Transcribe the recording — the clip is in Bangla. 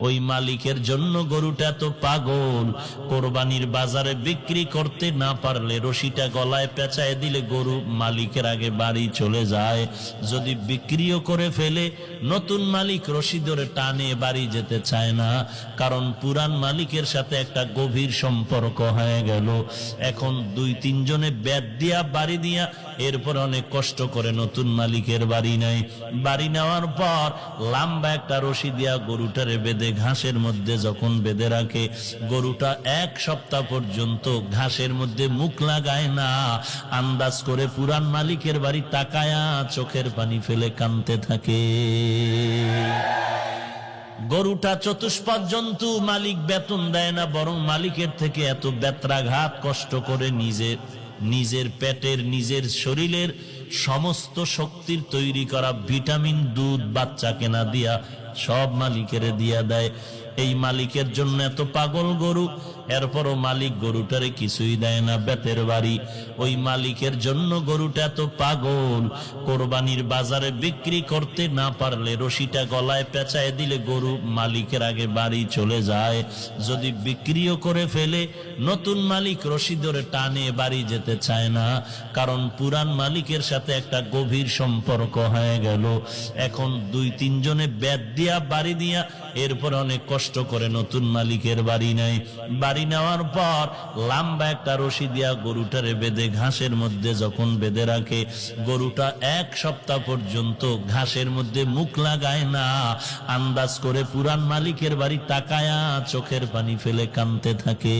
ওই মালিকের জন্য গরুটা তো পাগল। কোরবানির বাজারে বিক্রি করতে না পারলে রশিটা গলায় পেঁচায় দিলে গরু মালিকের আগে বাড়ি চলে যায়। যদি বিক্রিও করে ফেলে, নতুন মালিক রশি ধরে টানে বাড়ি যেতে চায় না। কারণ পুরান মালিকের সাথে একটা গভীর সম্পর্ক হয়ে গেল। এখন দুই তিনজনে ব্যাট দিয়া, বাড়ি দিয়া, এরপর অনেক কষ্ট করে নতুন মালিকের বাড়ি নেয়। বাড়ি নেওয়ার পর লম্বা একটা রশি দিয়া গরুটারে বেঁধে ঘাসের মধ্যে যখন বেঁধে রাখে, গরুটা এক সপ্তাহ পর্যন্ত ঘাসের মধ্যে মুখ লাগায় না। আন্দাজ করে পুরান মালিকের বাড়ি তাকায়া চোখের পানি ফেলে কানতে থাকে। গরুটা চতুষ্পদ জন্তু, মালিক বেতন দেয় না, বরং মালিকের থেকে এত বেত্রাঘাত কষ্ট করে নিজের নিজের পেটের, নিজের শরীরের সমস্ত শক্তির তৈরি করা ভিটামিন, দুধ, বাচ্চা কেনা দিয়া সব মালিকের দিয়া দেয়। এই মালিকের জন্য এত পাগল গরু এরপরও মালিক গরুটারে কিছুই দেয় না, বেতের বাড়ি। ওই মালিকের জন্য গরুটা এত পাগল। কোরবানির বাজারে বিক্রি করতে না পারলে রশিটা গলায় পেঁচায় দিলে গরু মালিকের আগে বাড়ি চলে যায়। যদি বিক্রিও করে ফেলে, নতুন মালিক রশি ধরে টানে বাড়ি যেতে চায় না। কারণ পুরান মালিকের সাথে একটা গভীর সম্পর্ক হয়ে গেল। এখন দুই তিনজনে ব্যাট দিয়া, বাড়ি দিয়া, এরপর অনেক কষ্ট করে নতুন মালিকের বাড়ি নেয়। বাড়ি নেওয়ার পর লম্বা একটা রশি দিয়া গরুটারে বেঁধে ঘাসের মধ্যে যখন বেঁধে রাখে, গরুটা এক সপ্তাহ পর্যন্ত ঘাসের মধ্যে মুখ লাগায় না। আন্দাজ করে পুরান মালিকের বাড়ি তাকায়া চোখের পানি ফেলে কানতে থাকে।